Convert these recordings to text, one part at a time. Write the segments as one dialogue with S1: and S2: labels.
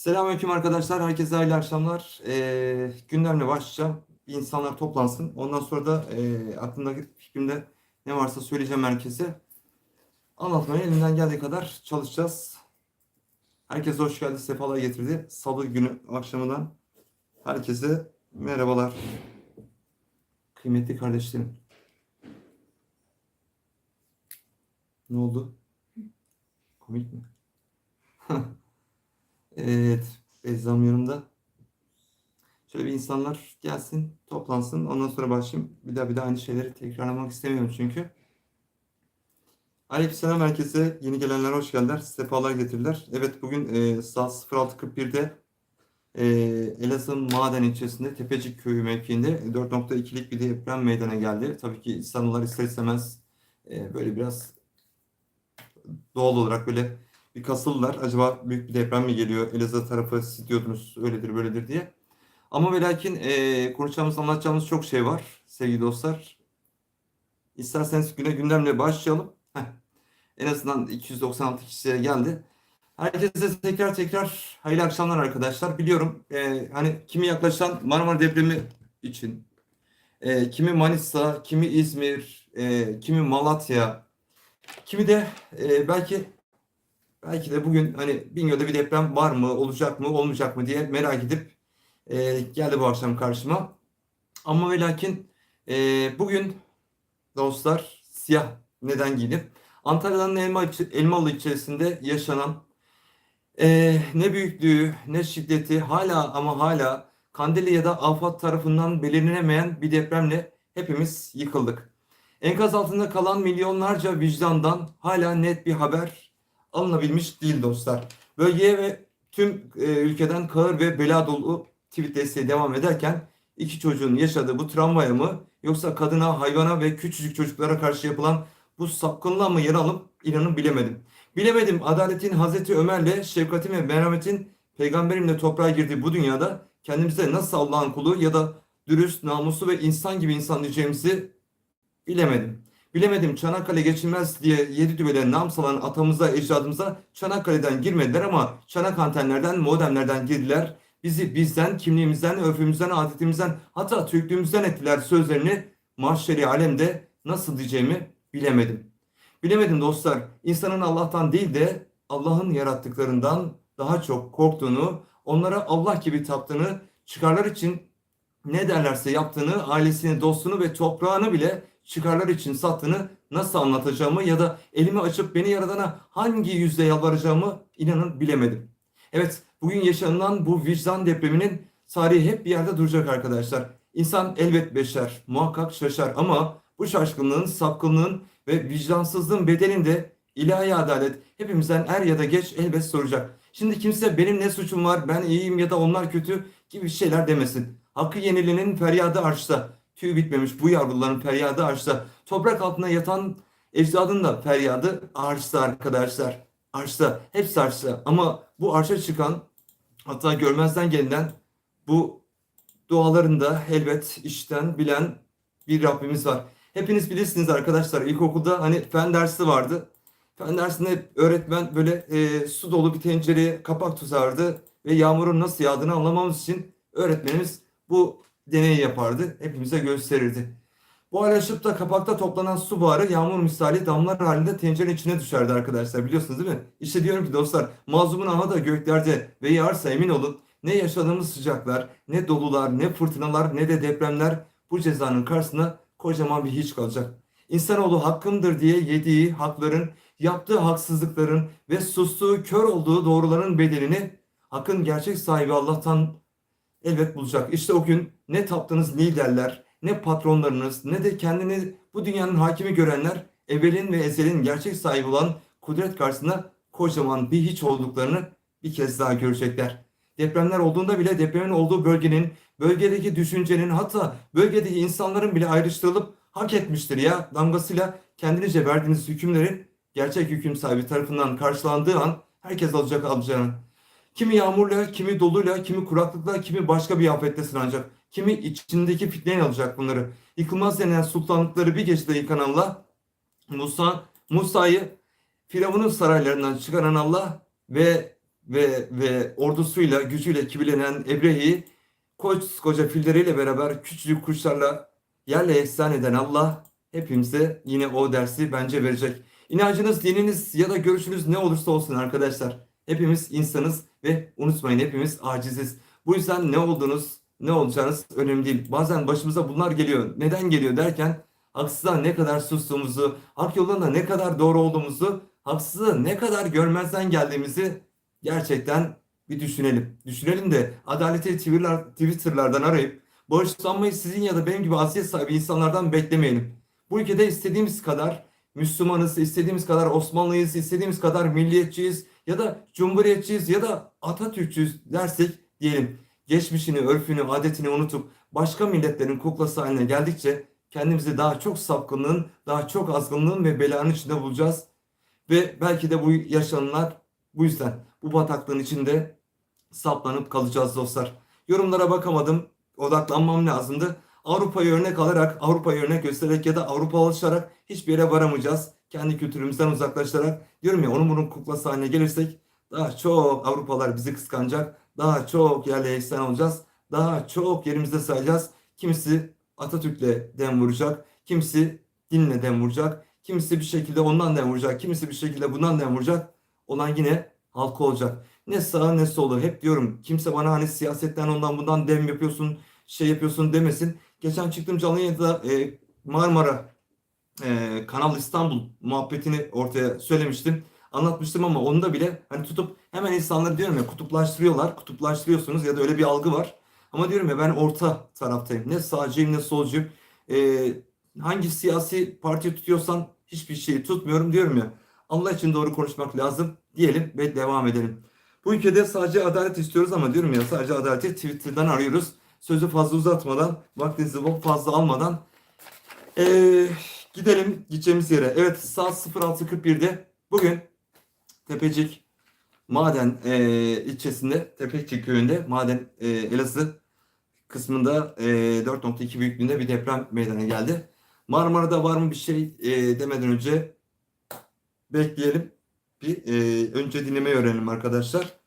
S1: Selamünaleyküm arkadaşlar. Herkese hayırlı akşamlar. Ee, gündemle başlayacağım. İnsanlar toplansın. Ondan sonra da e, aklımdaki fikrimde ne varsa söyleyeceğim herkese. Anlatmaya elimden geldiği kadar çalışacağız. Herkese hoş geldi, sefalar getirdi. Salı günü akşamından herkese merhabalar. Kıymetli kardeşlerim. Ne oldu? Komik mi? Evet, Bezzam yanımda. Şöyle bir insanlar gelsin, toplansın. Ondan sonra başlayayım. Bir daha bir daha aynı şeyleri tekrarlamak istemiyorum çünkü. Aleykümselam herkese. Yeni gelenler hoş geldiler. Sefalar getirdiler. Evet bugün e, saat 06.41'de e, Elazığ Maden ilçesinde Tepecik Köyü mevkiinde 4.2'lik bir deprem meydana geldi. Tabii ki İstanbullular ister istemez e, böyle biraz doğal olarak böyle bir kasıldılar. Acaba büyük bir deprem mi geliyor? Elazığ tarafı siz diyordunuz öyledir böyledir diye. Ama ve lakin e, konuşacağımız anlatacağımız çok şey var sevgili dostlar. İsterseniz güne gündemle başlayalım. Heh. En azından 296 kişiye geldi. Herkese tekrar tekrar hayırlı akşamlar arkadaşlar. Biliyorum e, hani kimi yaklaşan Marmara depremi için, e, kimi Manisa, kimi İzmir, e, kimi Malatya, kimi de e, belki Belki de bugün hani Bingöl'de bir deprem var mı, olacak mı, olmayacak mı diye merak edip e, geldi bu akşam karşıma. Ama ve lakin e, bugün dostlar siyah neden giyinip Antalya'nın Elma, Elmalı ilçesinde yaşanan e, ne büyüklüğü ne şiddeti hala ama hala Kandilli ya da AFAD tarafından belirlenemeyen bir depremle hepimiz yıkıldık. Enkaz altında kalan milyonlarca vicdandan hala net bir haber alınabilmiş değil dostlar. Bölgeye ve tüm e, ülkeden kahır ve bela dolu tweet desteği devam ederken iki çocuğun yaşadığı bu travmaya mı yoksa kadına, hayvana ve küçücük çocuklara karşı yapılan bu sapkınlığa mı yer alıp inanın bilemedim. Bilemedim adaletin Hazreti Ömer'le şefkatin ve merhametin peygamberimle toprağa girdiği bu dünyada kendimize nasıl Allah'ın kulu ya da dürüst, namuslu ve insan gibi insan diyeceğimizi bilemedim. Bilemedim Çanakkale geçilmez diye yedi düvele nam salan atamıza, ecdadımıza Çanakkale'den girmediler ama Çanak antenlerden, modemlerden girdiler. Bizi bizden, kimliğimizden, örfümüzden, adetimizden hatta Türklüğümüzden ettiler sözlerini mahşeri alemde nasıl diyeceğimi bilemedim. Bilemedim dostlar. İnsanın Allah'tan değil de Allah'ın yarattıklarından daha çok korktuğunu, onlara Allah gibi taptığını, çıkarlar için ne derlerse yaptığını, ailesini, dostunu ve toprağını bile çıkarlar için sattığını nasıl anlatacağımı ya da elimi açıp beni yaradana hangi yüzle yalvaracağımı inanın bilemedim. Evet bugün yaşanılan bu vicdan depreminin tarihi hep bir yerde duracak arkadaşlar. İnsan elbet beşer, muhakkak şaşar ama bu şaşkınlığın, sapkınlığın ve vicdansızlığın bedelinde ilahi adalet hepimizden er ya da geç elbet soracak. Şimdi kimse benim ne suçum var, ben iyiyim ya da onlar kötü gibi şeyler demesin. Hakkı yenilinin feryadı arşta. Tüy bitmemiş bu yavruların feryadı arşta. Toprak altında yatan ecdadın da feryadı arşta arkadaşlar. Arşta. Hepsi arşta. Ama bu arşa çıkan hatta görmezden gelinen bu dualarında elbet işten bilen bir Rabbimiz var. Hepiniz bilirsiniz arkadaşlar ilkokulda hani fen dersi vardı. Fen dersinde öğretmen böyle e, su dolu bir tencereye kapak tutardı ve yağmurun nasıl yağdığını anlamamız için öğretmenimiz bu deneyi yapardı. Hepimize gösterirdi. Bu alaşıp da kapakta toplanan su buharı yağmur misali damlar halinde tencerenin içine düşerdi arkadaşlar. Biliyorsunuz değil mi? İşte diyorum ki dostlar mazlumun aha da göklerde ve yağarsa emin olun ne yaşadığımız sıcaklar, ne dolular, ne fırtınalar, ne de depremler bu cezanın karşısında kocaman bir hiç kalacak. İnsanoğlu hakkımdır diye yediği hakların, yaptığı haksızlıkların ve sustuğu kör olduğu doğruların bedelini hakkın gerçek sahibi Allah'tan elbet bulacak. İşte o gün ne taptığınız liderler, ne patronlarınız, ne de kendini bu dünyanın hakimi görenler evvelin ve ezelin gerçek sahibi olan kudret karşısında kocaman bir hiç olduklarını bir kez daha görecekler. Depremler olduğunda bile depremin olduğu bölgenin, bölgedeki düşüncenin hatta bölgedeki insanların bile ayrıştırılıp hak etmiştir ya damgasıyla kendinizce verdiğiniz hükümlerin gerçek hüküm sahibi tarafından karşılandığı an herkes alacak alacağını. Kimi yağmurla, kimi doluyla, kimi kuraklıkla, kimi başka bir afetle sınanacak. Kimi içindeki fitneyle alacak bunları. Yıkılmaz denen sultanlıkları bir gecede yıkan Allah, Musa, Musa'yı Firavun'un saraylarından çıkaran Allah ve ve ve ordusuyla gücüyle kibirlenen Ebrehi'yi koca filleriyle beraber küçücük kuşlarla yerle eksan eden Allah hepimize yine o dersi bence verecek. İnancınız, dininiz ya da görüşünüz ne olursa olsun arkadaşlar. Hepimiz insanız ve unutmayın hepimiz aciziz. Bu yüzden ne olduğunuz, ne olacağınız önemli değil. Bazen başımıza bunlar geliyor. Neden geliyor derken haksızlığa ne kadar sustuğumuzu, hak yolunda ne kadar doğru olduğumuzu, haksızlığı ne kadar görmezden geldiğimizi gerçekten bir düşünelim. Düşünelim de adaleti Twitter'lar, Twitter'lardan arayıp bağışlanmayı sizin ya da benim gibi asiyet sahibi insanlardan beklemeyelim. Bu ülkede istediğimiz kadar Müslümanız, istediğimiz kadar Osmanlıyız, istediğimiz kadar milliyetçiyiz ya da cumhuriyetçiyiz ya da Atatürkçüyüz dersek diyelim. Geçmişini, örfünü, adetini unutup başka milletlerin kuklası haline geldikçe kendimizi daha çok sapkınlığın, daha çok azgınlığın ve belanın içinde bulacağız. Ve belki de bu yaşananlar bu yüzden bu bataklığın içinde saplanıp kalacağız dostlar. Yorumlara bakamadım. Odaklanmam lazımdı. Avrupa'yı örnek alarak, Avrupa'yı örnek göstererek ya da Avrupa alışarak hiçbir yere varamayacağız. Kendi kültürümüzden uzaklaşarak. Diyorum ya onun bunun kuklası haline gelirsek daha çok Avrupalar bizi kıskanacak. Daha çok yerle eksen olacağız. Daha çok yerimizde sayacağız. Kimisi Atatürk'le dem vuracak. Kimisi dinle dem vuracak. Kimisi bir şekilde ondan dem vuracak. Kimisi bir şekilde bundan dem vuracak. Olan yine halka olacak. Ne sağa ne solu. Hep diyorum kimse bana hani siyasetten ondan bundan dem yapıyorsun, şey yapıyorsun demesin. Geçen çıktım canlı yayında e, Marmara e, Kanal İstanbul muhabbetini ortaya söylemiştim. Anlatmıştım ama onu da bile hani tutup hemen insanları diyorum ya kutuplaştırıyorlar. Kutuplaştırıyorsunuz ya da öyle bir algı var. Ama diyorum ya ben orta taraftayım. Ne sağcıyım ne solcuyum. E, hangi siyasi parti tutuyorsan hiçbir şeyi tutmuyorum diyorum ya. Allah için doğru konuşmak lazım diyelim ve devam edelim. Bu ülkede sadece adalet istiyoruz ama diyorum ya sadece adaleti Twitter'dan arıyoruz. Sözü fazla uzatmadan, vaktinizi fazla almadan ee, gidelim gideceğimiz yere. Evet saat 06.41'de bugün Tepecik Maden e, ilçesinde Tepecik köyünde Maden e, Elazığ kısmında e, 4.2 büyüklüğünde bir deprem meydana geldi. Marmara'da var mı bir şey e, demeden önce bekleyelim. Bir e, önce dinlemeyi öğrenelim arkadaşlar.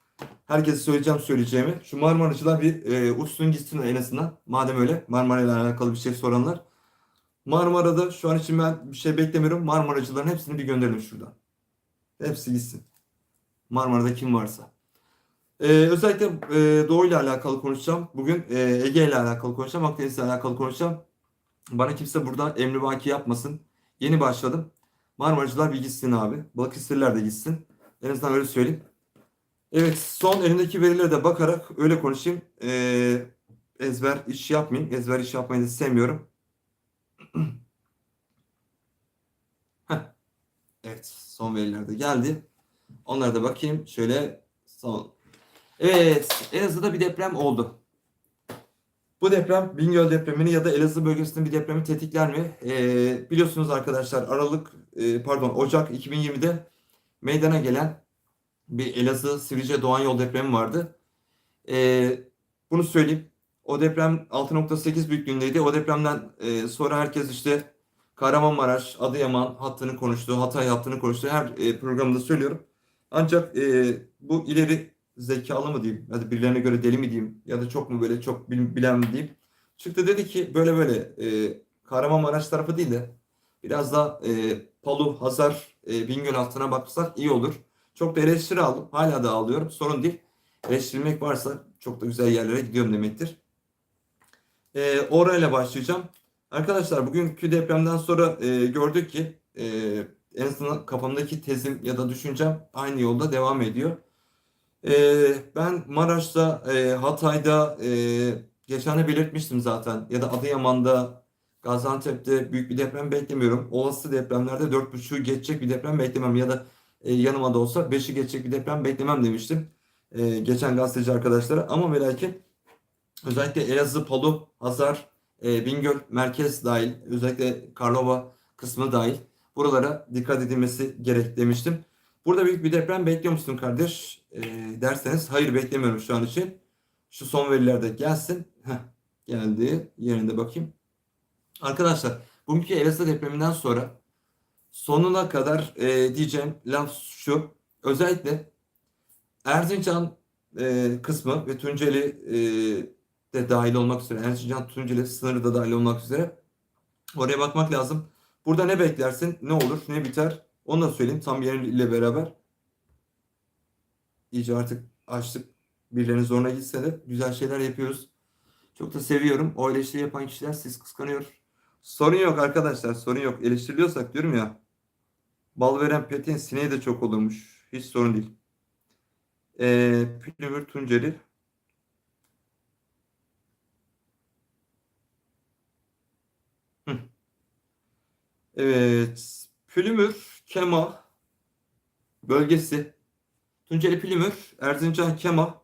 S1: Herkese söyleyeceğim söyleyeceğimi. Şu Marmaracılar bir e, uçsun gitsin en azından. Madem öyle Marmara ile alakalı bir şey soranlar. Marmara'da şu an için ben bir şey beklemiyorum. Marmaracıların hepsini bir gönderelim şuradan. Hepsi gitsin. Marmara'da kim varsa. Ee, özellikle e, Doğu ile alakalı konuşacağım. Bugün e, Ege ile alakalı konuşacağım. Akdeniz ile alakalı konuşacağım. Bana kimse burada emrivaki yapmasın. Yeni başladım. Marmaracılar bir gitsin abi. Balıkesirliler de gitsin. En azından öyle söyleyeyim. Evet son elimdeki verilere de bakarak öyle konuşayım. Ee, ezber iş yapmayayım. Ezber iş yapmayı da sevmiyorum. Evet son veriler de geldi. Onlara da bakayım. Şöyle son. Evet Elazığ'da bir deprem oldu. Bu deprem Bingöl depremini ya da Elazığ bölgesinde bir depremi tetikler mi? Ee, biliyorsunuz arkadaşlar Aralık e, pardon Ocak 2020'de meydana gelen bir Elazığ Sivrice Doğan Yol depremi vardı. Ee, bunu söyleyeyim. O deprem 6.8 büyüklüğündeydi. O depremden e, sonra herkes işte Kahramanmaraş, Adıyaman hattını konuştu, Hatay hattını konuştu. Her e, programda söylüyorum. Ancak e, bu ileri zekalı mı diyeyim ya da birilerine göre deli mi diyeyim ya da çok mu böyle çok bilen mi diyeyim. Çıktı dedi ki böyle böyle e, Kahramanmaraş tarafı değil de biraz da e, Palu, Hazar, e, Bingöl hattına baksak iyi olur. Çok da eleştiri aldım. Hala da alıyorum. Sorun değil. Eleştirilmek varsa çok da güzel yerlere gidiyorum demektir. E, orayla başlayacağım. Arkadaşlar bugünkü depremden sonra e, gördük ki e, en azından kafamdaki tezim ya da düşüncem aynı yolda devam ediyor. E, ben Maraş'ta, e, Hatay'da e, geçen belirtmiştim zaten ya da Adıyaman'da, Gaziantep'te büyük bir deprem beklemiyorum. Olası depremlerde 4.5'u geçecek bir deprem beklemem ya da e, yanıma da olsa 5'i geçecek bir deprem beklemem demiştim. E, geçen gazeteci arkadaşlara ama ve lakin özellikle Elazığ, Palu, Hazar, e, Bingöl merkez dahil özellikle Karlova kısmı dahil buralara dikkat edilmesi gerek demiştim. Burada büyük bir deprem bekliyor musun kardeş e, derseniz hayır beklemiyorum şu an için. Şu son verilerde gelsin. Heh, geldi. Yerinde bakayım. Arkadaşlar bugünkü Elazığ depreminden sonra sonuna kadar e, diyeceğim laf şu. Özellikle Erzincan e, kısmı ve Tunceli e, de dahil olmak üzere, Erzincan Tunceli sınırı da dahil olmak üzere oraya bakmak lazım. Burada ne beklersin, ne olur, ne biter onu da söyleyeyim tam yeriyle beraber. İyice artık açtık. Birilerinin zoruna gitse de güzel şeyler yapıyoruz. Çok da seviyorum. O eleştiri yapan kişiler siz kıskanıyor. Sorun yok arkadaşlar, sorun yok. Eleştiriliyorsak diyorum ya, bal veren peteğin sineği de çok olurmuş. Hiç sorun değil. Ee, Pülümür Tunceli. Evet. Pülümür, Kema bölgesi. Tunceli Pülümür, Erzincan, Kema.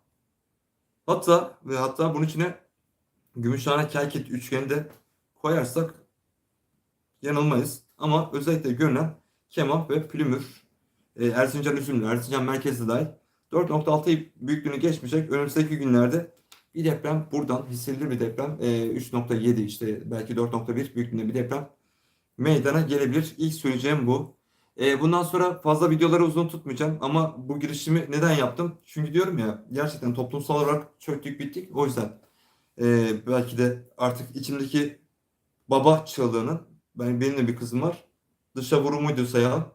S1: Hatta ve hatta bunun içine Gümüşhane Kelkit üçgeni de koyarsak yanılmayız. Ama özellikle görünen Kema ve Pülümür, e, Erzincan Üzümlü, Erzincan merkezi dahil 4.6 büyüklüğünü geçmeyecek. Önümüzdeki günlerde bir deprem buradan hissedilir bir deprem. E, 3.7 işte belki 4.1 büyüklüğünde bir deprem meydana gelebilir. İlk söyleyeceğim bu. E, bundan sonra fazla videoları uzun tutmayacağım ama bu girişimi neden yaptım? Çünkü diyorum ya gerçekten toplumsal olarak çöktük bittik. O yüzden e, belki de artık içimdeki baba çığlığının ben benim de bir kızım var. Dışa vurumuydu sayalım.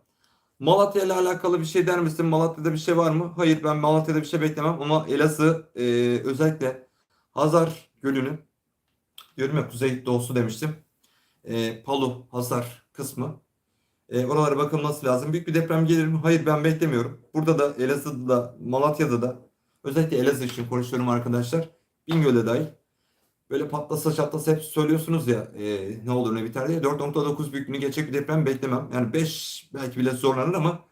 S1: Malatya ile alakalı bir şey der misin? Malatya'da bir şey var mı? Hayır ben Malatya'da bir şey beklemem ama Elazığ e, özellikle Hazar Gölü'nü diyorum ya kuzey doğusu demiştim. E, Palu, Hazar kısmı. E, oralara bakılması lazım. Büyük bir deprem gelir mi? Hayır ben beklemiyorum. Burada da Elazığ'da da Malatya'da da özellikle Elazığ için konuşuyorum arkadaşlar. Bingöl'de dahil. Böyle patlasa çatlasa hep söylüyorsunuz ya e, ne olur ne biter diye. 4.9 büyüklüğünü geçecek bir deprem beklemem. Yani 5 belki bile zorlanır ama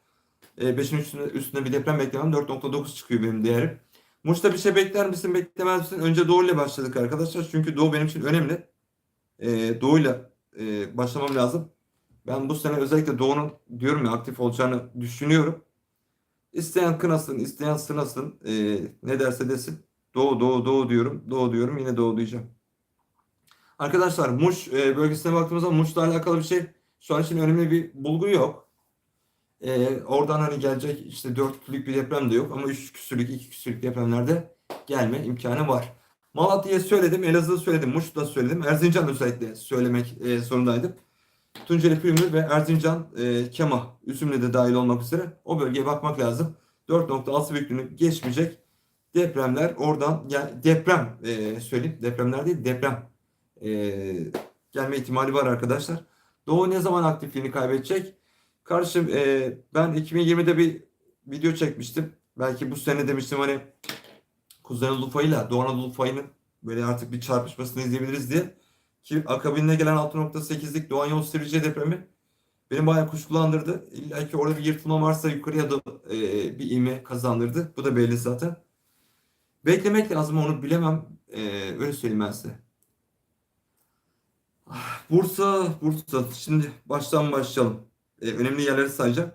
S1: e, 5'in üstünde, üstünde bir deprem beklemem. 4.9 çıkıyor benim değerim. Muş'ta bir şey bekler misin beklemez misin? Önce Doğu ile başladık arkadaşlar. Çünkü Doğu benim için önemli. E, Doğu ile e, başlamam lazım. Ben bu sene özellikle Doğu'nun diyorum ya aktif olacağını düşünüyorum. İsteyen kınasın, isteyen sınasın. E, ne derse desin. Doğu, Doğu, Doğu diyorum. Doğu diyorum. Yine Doğu diyeceğim. Arkadaşlar Muş e, bölgesine baktığımızda Muş'la alakalı bir şey şu an için önemli bir bulgu yok. E, oradan hani gelecek işte 4'lük bir deprem de yok ama 3 küsürlük, 2 küsürlük depremlerde gelme imkanı var. Malatya'ya söyledim, Elazığ'ı söyledim, Muş'u da söyledim. Erzincan özellikle söylemek e, zorundaydım. Tunceli Pülümür ve Erzincan e, Kema, Üzümlü de dahil olmak üzere o bölgeye bakmak lazım. 4.6 büyüklüğünü geçmeyecek depremler oradan gel deprem e, söyleyeyim depremler değil deprem e, gelme ihtimali var arkadaşlar. Doğu ne zaman aktifliğini kaybedecek? Karşım e, ben 2020'de bir video çekmiştim. Belki bu sene demiştim hani Kuzey Anadolu fayıyla Doğu Anadolu fayının böyle artık bir çarpışmasını izleyebiliriz diye. Ki akabinde gelen 6.8'lik Doğan Yol Sivrice depremi beni bayağı kuşkulandırdı. İlla ki orada bir yırtılma varsa yukarıya da e, bir ivme kazandırdı. Bu da belli zaten. Beklemek lazım onu bilemem. Ee, öyle söyleyeyim ben size. Bursa, Bursa. Şimdi baştan başlayalım. Ee, önemli yerleri sayacağım.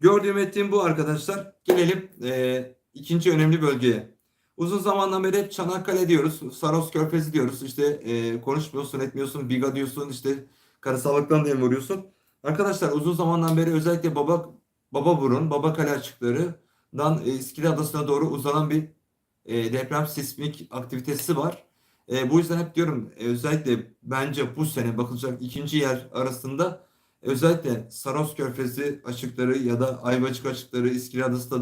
S1: Gördüğüm ettiğim bu arkadaşlar. Gelelim e, ikinci önemli bölgeye. Uzun zamandan beri hep Çanakkale diyoruz. Saros Körfezi diyoruz. İşte e, konuşmuyorsun, etmiyorsun, biga diyorsun. işte karasallıktan dem vuruyorsun. Arkadaşlar uzun zamandan beri özellikle Baba Baba Burun, Baba Kale açıkları dan e, İskele Adası'na doğru uzanan bir e, deprem sismik aktivitesi var. E, bu yüzden hep diyorum e, özellikle bence bu sene bakılacak ikinci yer arasında özellikle Saros Körfezi açıkları ya da Ayvacık açıkları İskele Adası da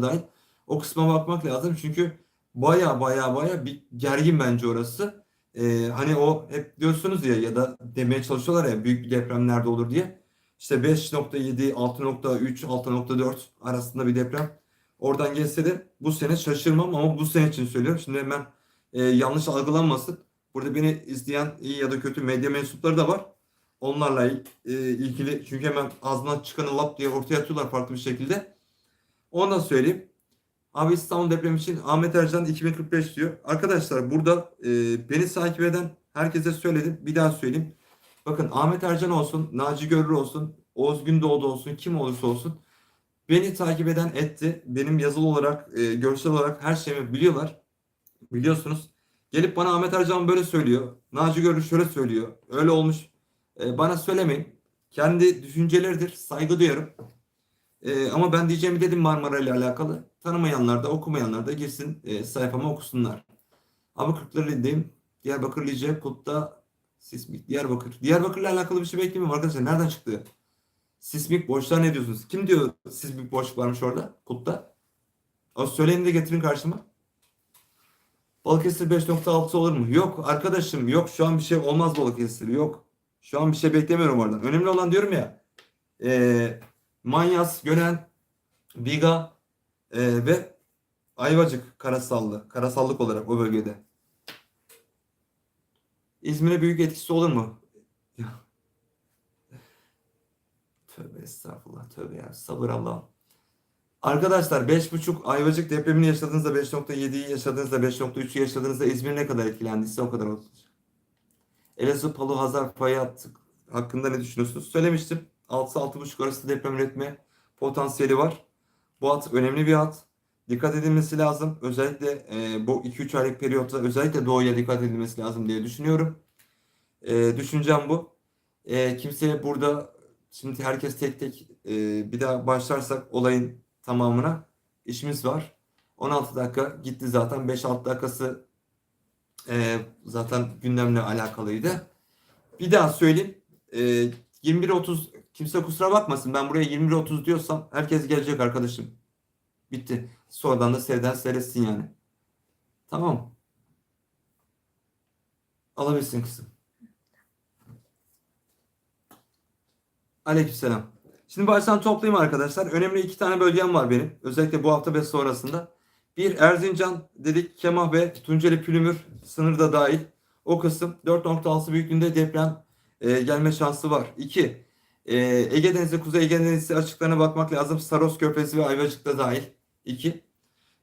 S1: o kısma bakmak lazım. Çünkü baya baya baya bir gergin bence orası. E, hani o hep diyorsunuz ya ya da demeye çalışıyorlar ya büyük depremlerde olur diye. İşte 5.7, 6.3, 6.4 arasında bir deprem oradan gelse de bu sene şaşırmam ama bu sene için söylüyorum. Şimdi hemen e, yanlış algılanmasın. Burada beni izleyen iyi ya da kötü medya mensupları da var. Onlarla e, ilgili çünkü hemen ağzından çıkanı lap diye ortaya atıyorlar farklı bir şekilde. Onu da söyleyeyim. Abi İstanbul depremi için Ahmet Ercan 2045 diyor. Arkadaşlar burada e, beni takip eden herkese söyledim. Bir daha söyleyeyim. Bakın Ahmet Ercan olsun, Naci Görür olsun, Oğuz Gündoğdu olsun, kim olursa olsun Beni takip eden etti. Benim yazılı olarak, e, görsel olarak her şeyimi biliyorlar. Biliyorsunuz. Gelip bana Ahmet Ercan böyle söylüyor. Naci Görür şöyle söylüyor. Öyle olmuş. E, bana söylemeyin. Kendi düşünceleridir. Saygı duyarım. E, ama ben diyeceğimi dedim Marmara ile alakalı. Tanımayanlar da okumayanlar da girsin e, sayfama okusunlar. Ama Kırklareli'deyim. Diyarbakır Lice Kut'ta sismik Diyarbakır. Diyarbakır'la alakalı bir şey beklemiyorum arkadaşlar. Nereden çıktı? Sismik boşluğa ne diyorsunuz? Kim diyor sismik boşluk varmış orada? Kut'ta. O söyleyin de getirin karşıma. Balıkesir 5.6 olur mu? Yok arkadaşım yok şu an bir şey olmaz Balıkesir yok. Şu an bir şey beklemiyorum oradan. Önemli olan diyorum ya e, Manyas, Gönen, Biga e, ve Ayvacık Karasallı. Karasallık olarak o bölgede. İzmir'e büyük etkisi olur mu? Tövbe estağfurullah tövbe ya sabır Allah'ım. Arkadaşlar 5.5 Ayvacık depremini yaşadığınızda 5.7'yi yaşadığınızda 5.3'ü yaşadığınızda İzmir ne kadar etkilendiyse o kadar olacak. Elazığ, Palu, Hazar hattı hakkında ne düşünüyorsunuz? Söylemiştim. 6-6.5 arası deprem üretme potansiyeli var. Bu hat önemli bir hat. Dikkat edilmesi lazım. Özellikle e, bu 2-3 aylık periyotta özellikle doğuya dikkat edilmesi lazım diye düşünüyorum. E, düşüncem bu. E, kimseye burada şimdi herkes tek tek e, bir daha başlarsak olayın tamamına işimiz var. 16 dakika gitti zaten. 5-6 dakikası e, zaten gündemle alakalıydı. Bir daha söyleyeyim. E, 21.30 kimse kusura bakmasın. Ben buraya 21.30 diyorsam herkes gelecek arkadaşım. Bitti. Sonradan da sevden seyretsin yani. Tamam. Alabilirsin kızım. Aleykümselam. Şimdi baştan toplayayım arkadaşlar. Önemli iki tane bölgem var benim. Özellikle bu hafta ve sonrasında. Bir Erzincan dedik Kemah ve Tunceli Pülümür sınırda dahil. O kısım 4.6 büyüklüğünde deprem e, gelme şansı var. İki e, Ege Denizi, Kuzey Ege Denizi açıklarına bakmak lazım. Saros Körfezi ve Ayvacık'ta dahil. İki.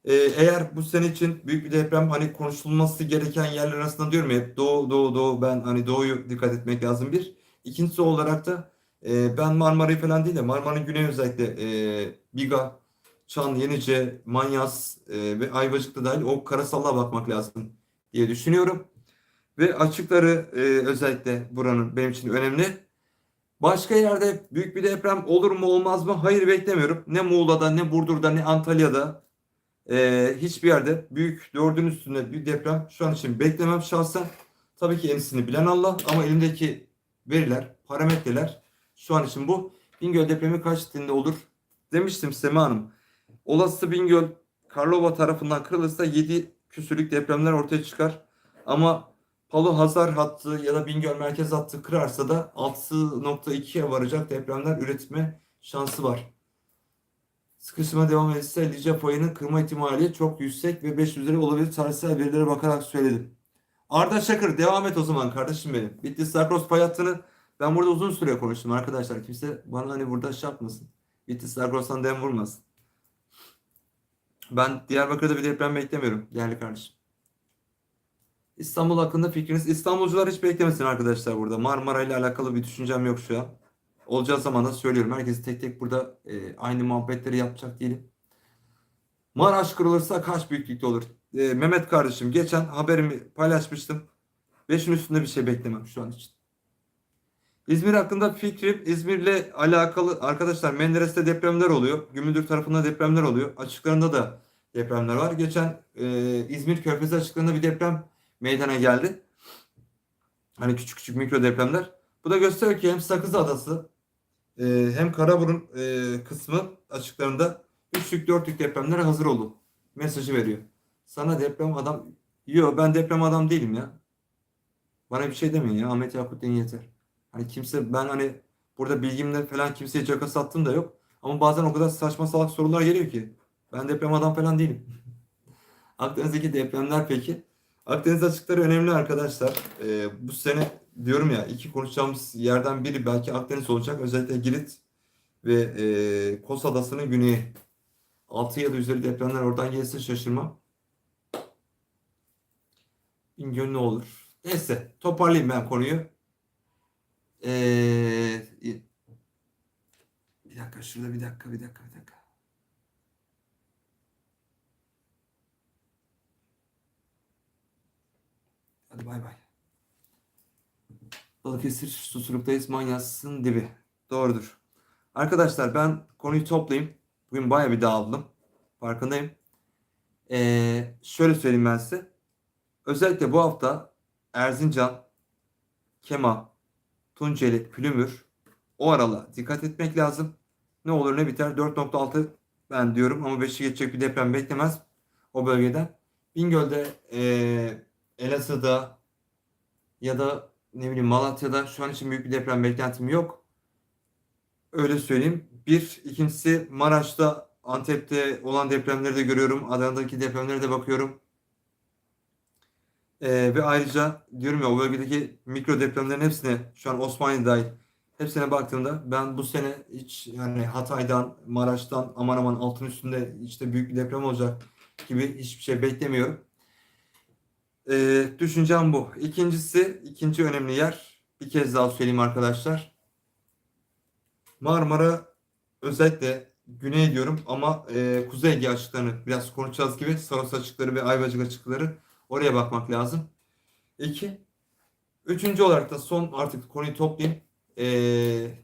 S1: E, eğer bu sene için büyük bir deprem hani konuşulması gereken yerler arasında diyorum ya doğu doğu doğu ben hani doğuyu dikkat etmek lazım bir. İkincisi olarak da e, ben Marmara'yı falan değil de Marmara'nın güneyi özellikle e, Biga, Çan, Yenice, Manyas e, ve Ayvacık'ta dahil o karasallığa bakmak lazım diye düşünüyorum. Ve açıkları e, özellikle buranın benim için önemli. Başka yerde büyük bir deprem olur mu olmaz mı? Hayır beklemiyorum. Ne Muğla'da, ne Burdur'da, ne Antalya'da e, hiçbir yerde büyük dördün üstünde bir deprem şu an için beklemem şahsen. Tabii ki en iyisini bilen Allah ama elimdeki veriler, parametreler şu an için bu. Bingöl depremi kaç dilinde olur? Demiştim Sema Hanım. Olası Bingöl Karlova tarafından kırılırsa 7 küsürlük depremler ortaya çıkar. Ama Palu Hazar hattı ya da Bingöl merkez hattı kırarsa da 6.2'ye varacak depremler üretme şansı var. Sıkışma devam etse Lice payının kırma ihtimali çok yüksek ve 500 lira olabilir. Tarihsel verilere bakarak söyledim. Arda Çakır devam et o zaman kardeşim benim. Bitlis Sakros pay hattını ben burada uzun süre konuştum arkadaşlar. Kimse bana hani burada şey yapmasın. Bitlis Sakros'tan dem vurmasın. Ben Diyarbakır'da bir deprem beklemiyorum değerli kardeşim. İstanbul hakkında fikriniz? İstanbulcular hiç beklemesin arkadaşlar burada. Marmara ile alakalı bir düşüncem yok şu an. Olacağı zaman da söylüyorum. Herkes tek tek burada e, aynı muhabbetleri yapacak değilim. Maraş kırılırsa kaç büyüklükte olur? E, Mehmet kardeşim geçen haberimi paylaşmıştım. Beşin üstünde bir şey beklemem şu an için. İzmir hakkında fikrim İzmir'le alakalı arkadaşlar Menderes'te depremler oluyor. Gümüldür tarafında depremler oluyor. Açıklarında da depremler var. Geçen e, İzmir Körfezi açıklarında bir deprem meydana geldi. Hani küçük küçük mikro depremler. Bu da gösteriyor ki hem Sakız Adası e, hem Karaburun e, kısmı açıklarında 3'lük 4'lük depremlere hazır olun mesajı veriyor. Sana deprem adam Yok ben deprem adam değilim ya. Bana bir şey demeyin ya. Ahmet Yakut deyin yeter. Hani kimse ben hani burada bilgimle falan kimseye caka sattım da yok. Ama bazen o kadar saçma salak sorular geliyor ki. Ben deprem adam falan değilim. Akdeniz'deki depremler peki? Akdeniz açıkları önemli arkadaşlar. Ee, bu sene diyorum ya iki konuşacağımız yerden biri belki Akdeniz olacak. Özellikle Girit ve e, Kos Adası'nın güneyi. 6 ya da üzeri depremler oradan gelirse şaşırmam. Bingöl ne olur? Neyse toparlayayım ben konuyu. Ee, bir dakika şurada bir dakika bir dakika bir dakika. Hadi bay bay. Balıkesir Susurluk'tayız. Manyas'ın dibi. Doğrudur. Arkadaşlar ben konuyu toplayayım. Bugün baya bir dağıldım. Farkındayım. Ee, şöyle söyleyeyim ben size. Özellikle bu hafta Erzincan, Kema, Tunceli, Pülümür o arala dikkat etmek lazım. Ne olur ne biter 4.6 ben diyorum ama 5'i geçecek bir deprem beklemez o bölgeden. Bingöl'de eee Elazığ'da ya da ne bileyim Malatya'da şu an için büyük bir deprem beklentim yok. Öyle söyleyeyim. Bir, ikincisi Maraş'ta, Antep'te olan depremleri de görüyorum. Adana'daki depremlere de bakıyorum. Ee, ve ayrıca diyorum ya o bölgedeki mikro depremlerin hepsine şu an Osmanlı dahil hepsine baktığımda ben bu sene hiç yani Hatay'dan, Maraş'tan aman aman altın üstünde işte büyük bir deprem olacak gibi hiçbir şey beklemiyorum. Ee, düşüncem bu. İkincisi, ikinci önemli yer bir kez daha söyleyeyim arkadaşlar. Marmara özellikle güney diyorum ama e, Kuzey Ege açıklarını biraz konuşacağız gibi Saros açıkları ve Ayvacık açıkları oraya bakmak lazım. İki. Üçüncü olarak da son artık konuyu toplayayım. E,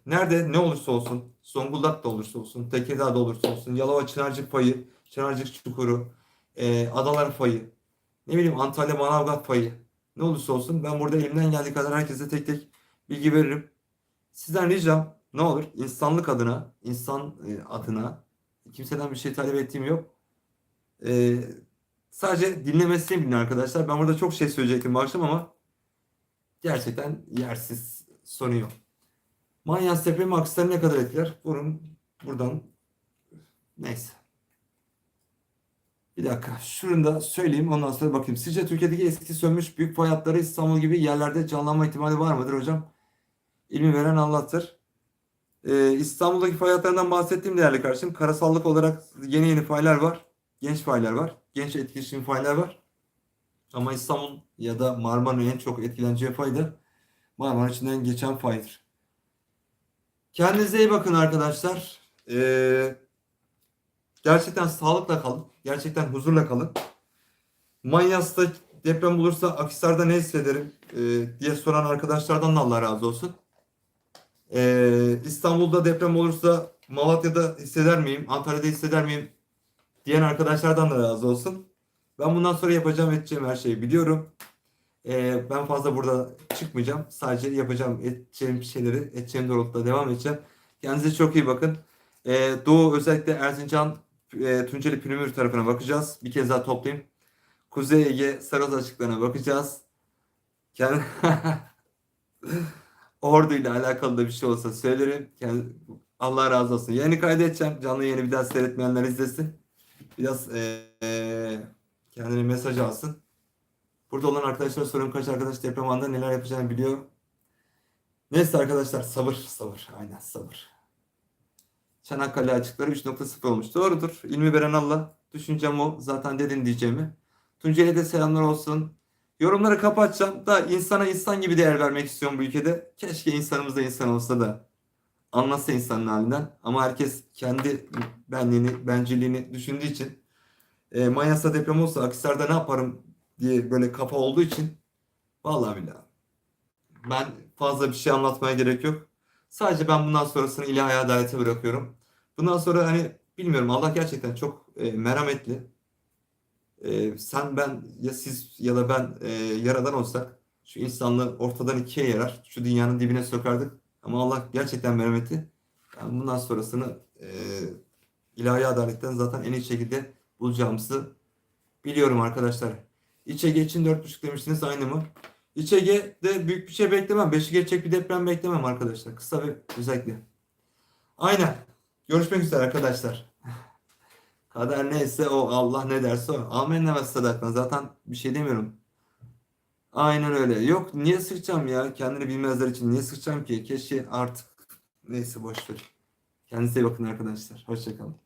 S1: nerede ne olursa olsun Zonguldak da olursa olsun Tekirdağ da olursa olsun Yalova Çınarcık payı Çınarcık çukuru e, Adalar payı ne bileyim Antalya Manavgat payı ne olursa olsun ben burada elimden geldiği kadar herkese tek tek bilgi veririm. Sizden ricam ne olur insanlık adına, insan e, adına kimseden bir şey talep ettiğim yok. E, sadece dinlemesini bilin arkadaşlar. Ben burada çok şey söyleyecektim bu akşam ama gerçekten yersiz sorun yok. Manyas depremi aksları ne kadar etkiler? Bunun buradan neyse. Bir dakika. Şunu da söyleyeyim ondan sonra bakayım. Sizce Türkiye'deki eski sönmüş büyük fay hatları İstanbul gibi yerlerde canlanma ihtimali var mıdır hocam? İlmi veren Allah'tır. Ee, İstanbul'daki fay hatlarından bahsettiğim değerli kardeşim. Karasallık olarak yeni yeni faylar var. Genç faylar var. Genç etkileşim faylar var. Ama İstanbul ya da Marmara'nın en çok etkileneceği fay da Marmara içinden geçen faydır. Kendinize iyi bakın arkadaşlar. Ee, gerçekten sağlıkla kalın. Gerçekten huzurla kalın. Manyas'ta deprem olursa Akhisar'da ne hissederim ee, diye soran arkadaşlardan da Allah razı olsun. Ee, İstanbul'da deprem olursa Malatya'da hisseder miyim? Antalya'da hisseder miyim? Diyen arkadaşlardan da razı olsun. Ben bundan sonra yapacağım edeceğim her şeyi biliyorum. Ee, ben fazla burada çıkmayacağım. Sadece yapacağım edeceğim şeyleri edeceğim doğrultuda devam edeceğim. Kendinize çok iyi bakın. Ee, Doğu özellikle Erzincan, e, Tunceli Pünümür tarafına bakacağız. Bir kez daha toplayayım. Kuzey Ege, Saros açıklarına bakacağız. Kendi... Ordu ile alakalı da bir şey olsa söylerim. Kendi... Allah razı olsun. Yeni kaydedeceğim. Canlı yayını bir daha seyretmeyenler izlesin. Biraz e, e, kendine mesaj alsın. Burada olan arkadaşlar soruyorum kaç arkadaş deprem anında neler yapacağını biliyor. Neyse arkadaşlar sabır sabır. Aynen sabır. Çanakkale açıkları 3.0 olmuş. Doğrudur. İlmi veren Allah. Düşüncem o. Zaten dedin diyeceğimi. Tunceli'ye de selamlar olsun. Yorumları kapatacağım. Da insana insan gibi değer vermek istiyorum bu ülkede. Keşke insanımız da insan olsa da anlatsa insanın halinden. Ama herkes kendi benliğini, bencilliğini düşündüğü için e, Manyas'ta deprem olsa Akhisar'da ne yaparım diye böyle kafa olduğu için vallahi billahi ben fazla bir şey anlatmaya gerek yok. Sadece ben bundan sonrasını ilahi adalete bırakıyorum. Bundan sonra hani bilmiyorum Allah gerçekten çok e, merhametli. E, sen ben ya siz ya da ben e, yaradan olsak şu insanlığı ortadan ikiye yarar. Şu dünyanın dibine sokardık. Ama Allah gerçekten merhametli. Ben bundan sonrasını e, ilahi adaletten zaten en iyi şekilde bulacağımızı biliyorum arkadaşlar. İç Ege için 4.5 demiştiniz aynı mı? İç Ege'de büyük bir şey beklemem. Beşi geçecek bir deprem beklemem arkadaşlar. Kısa ve özellikle. Aynen. Görüşmek üzere arkadaşlar. Kader neyse o Allah ne derse o. Amin demez sadaktan. Zaten bir şey demiyorum. Aynen öyle. Yok niye sıkacağım ya? Kendini bilmezler için niye sıkacağım ki? Keşke artık neyse boş ver. Kendinize bakın arkadaşlar. Hoşçakalın.